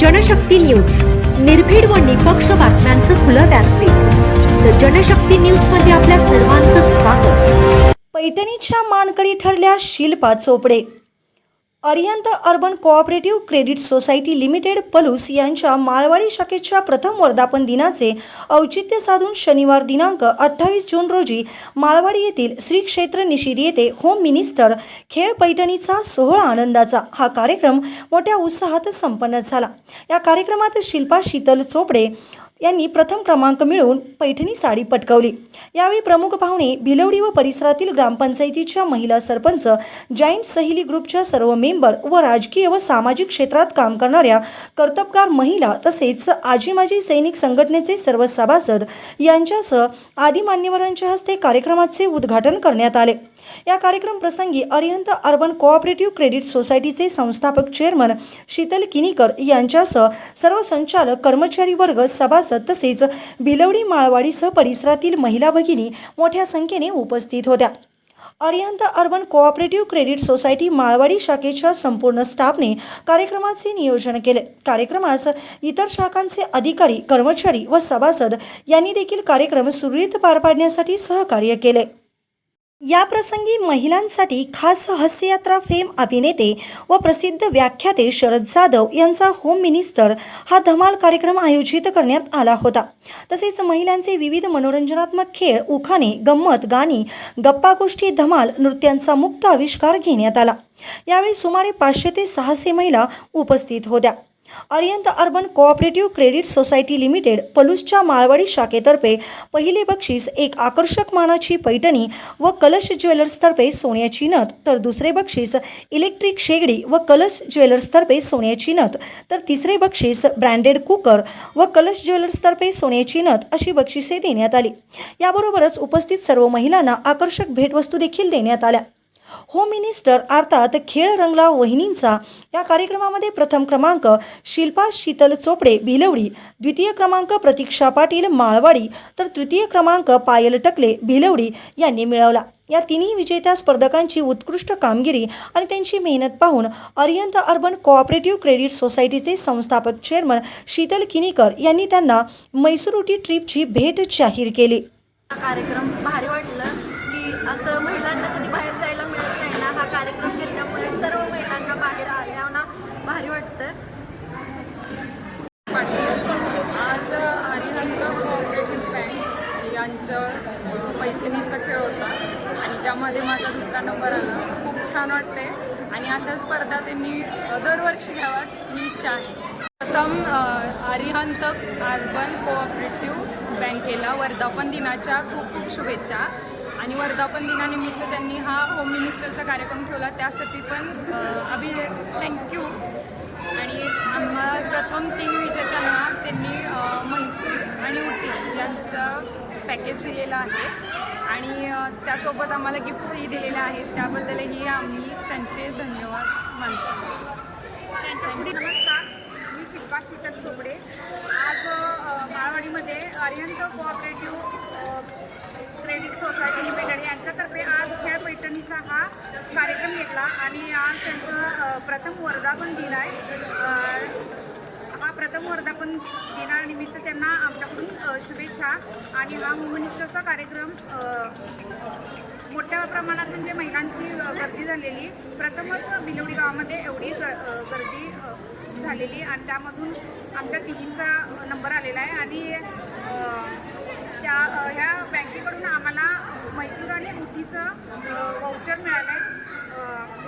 Janshakti news. निर्भीड व निपक्ष बातम्यांचं खुलं व्यासपीठ. तर जनशक्ती न्यूजमध्ये आपल्या सर्वांचं स्वागत. पैठणीच्या मानकरी ठरल्या Shilpa Chopde. Arihant urban cooperative credit society limited Palus यांच्या माळवाडी शाखेच्या प्रथम वर्धापन दिनाचे औचित्य साधून शनिवार दिनांक अठ्ठावीस जून रोजी माळवाडी येथील श्री क्षेत्र निशिर येथे होम मिनिस्टर खेळ पैठणीचा सोहळा आनंदाचा. हा कार्यक्रम मोठ्या उत्साहात संपन्न झाला. या कार्यक्रमात शिल्पा शीतल चोपडे यांनी प्रथम क्रमांक मिळवून पैठणी साडी पटकावली. यावेळी प्रमुख पाहुणे भिलवडी व परिसरातील ग्रामपंचायतीच्या महिला सरपंच जॉईंट सहिली ग्रुपच्या सर्व मेंबर व राजकीय व सामाजिक क्षेत्रात काम करणाऱ्या कर्तबगार महिला तसेच आजी माजी सैनिक संघटनेचे सर्व सभासद यांच्यासह आदी मान्यवरांच्या हस्ते कार्यक्रमाचे उद्घाटन करण्यात आले. या कार्यक्रम प्रसंगी अरिहंत अर्बन कोऑपरेटिव्ह क्रेडिट सोसायटीचे संस्थापक चेअरमन शीतल किनीकर यांच्यासह सर्व संचालक कर्मचारी वर्ग सभासद तसेच भिलवडी माळवाडीसह परिसरातील महिला भगिनी मोठ्या संख्येने उपस्थित होत्या. Arihant urban cooperative credit society Malwadi शाखेच्या संपूर्ण स्टाफने कार्यक्रमाचे नियोजन केले. कार्यक्रमास इतर शाखांचे अधिकारी कर्मचारी व सभासद यांनी देखील कार्यक्रम सुरळीत पार पाडण्यासाठी सहकार्य केले. या प्रसंगी महिलांसाठी खास हास्ययात्रा फेम अभिनेते व प्रसिद्ध व्याख्याते शरद जाधव यांचा होम मिनिस्टर हा धमाल कार्यक्रम आयोजित करण्यात आला होता. तसेच महिलांचे विविध मनोरंजनात्मक खेळ उखाणे गंमत गाणी गप्पा गोष्टी धमाल नृत्यांचा मुक्त आविष्कार घेण्यात आला. यावेळी सुमारे पाचशे ते सहाशे महिला उपस्थित होत्या. Arihant urban cooperative credit society limited पलूसच्या Malwadi शाखेतर्फे पहिले बक्षीस एक आकर्षक मानाची पैठणी व कलश ज्वेलर्सतर्फे सोन्याची नथ तर दुसरे बक्षीस इलेक्ट्रिक शेगडी व कलश ज्वेलर्सतर्फे सोन्याची नथ तर तिसरे बक्षीस ब्रँडेड कुकर व कलश ज्वेलर्सतर्फे सोन्याची नथ अशी बक्षिसे देण्यात आली. याबरोबरच उपस्थित सर्व महिलांना आकर्षक भेटवस्तू देखील देण्यात आल्या. होम मिनिस्टर अर्थात खेळ रंगला वहिनींचा या कार्यक्रमामध्ये प्रथम क्रमांक शिल्पा शीतल चोपडे भिलवडी द्वितीय क्रमांक प्रतीक्षा पाटील माळवाडी तर तृतीय क्रमांक पायल टकले भिलवडी यांनी मिळवला. या तिन्ही विजेत्या स्पर्धकांची उत्कृष्ट कामगिरी आणि त्यांची मेहनत पाहून अरियंत अर्बन कोऑपरेटिव्ह क्रेडिट सोसायटीचे संस्थापक चेअरमन शीतल किनीकर यांनी त्यांना मैसुरुटी ट्रिपची भेट जाहीर केली. कार्यक्रम भारी वाटलं की असं महिलांना कधी बाहेर जायला मिळत नाही ना हा कार्यक्रम घेतल्यामुळे सर्व महिलांना बाहेर आल्याना भारी वाटतं आज हरिहंत कोऑपरेटिव्ह बँक मैत्रिणींचा पैठणीचा खेळ होता. आणि त्यामध्ये माझा दुसरा नंबर आला. खूप छान वाटते आणि अशा स्पर्धा त्यांनी दरवर्षी घ्याव्यात ही इच्छा आहे. प्रथम अ, अर्बन कोऑपरेटिव्ह बँकेला वर्धापन दिनाच्या खूप खूप शुभेच्छा. आणि वर्धापन दिनानिमित्त त्यांनी हा होम मिनिस्टरचा कार्यक्रम ठेवला. त्यासाठी पण अ, अभि थँक्यू आणि आम्हा प्रथम तीन विजेत्यांना त्यांनी अ, म्हैसूर आणि उटी यांचं पॅकेज दिलेलं आहे. आणि त्यासोबत आम्हाला गिफ्ट्सही दिलेल्या आहेत. त्याबद्दलही आम्ही त्यांचे धन्यवाद मानतो. त्यांच्या पुढे नमस्कार. मी शिल्पा शीतल चोपडे. आज अ, माळवाडीमध्ये Arihant cooperative credit society limited यांच्यातर्फे आज खेळ पैठणीचा हा कार्यक्रम घेतला. आणि आज त्यांचं प्रथम वर्धापन दिन आहे. प्रथम वर्धापन दिनानिमित्त त्यांना आमच्याकडून शुभेच्छा. आणि हा होम कार्यक्रम मोठ्या प्रमाणात म्हणजे महिलांची गर्दी झालेली. प्रथमच बिलोडी गावामध्ये एवढी ग गर्दी झालेली. आणि त्यामधून आमच्या तिघींचा नंबर आलेला आहे. आणि त्या ह्या बँकेकडून आम्हाला म्हैसूर आणि उटीचं वाउचर मिळालं आहे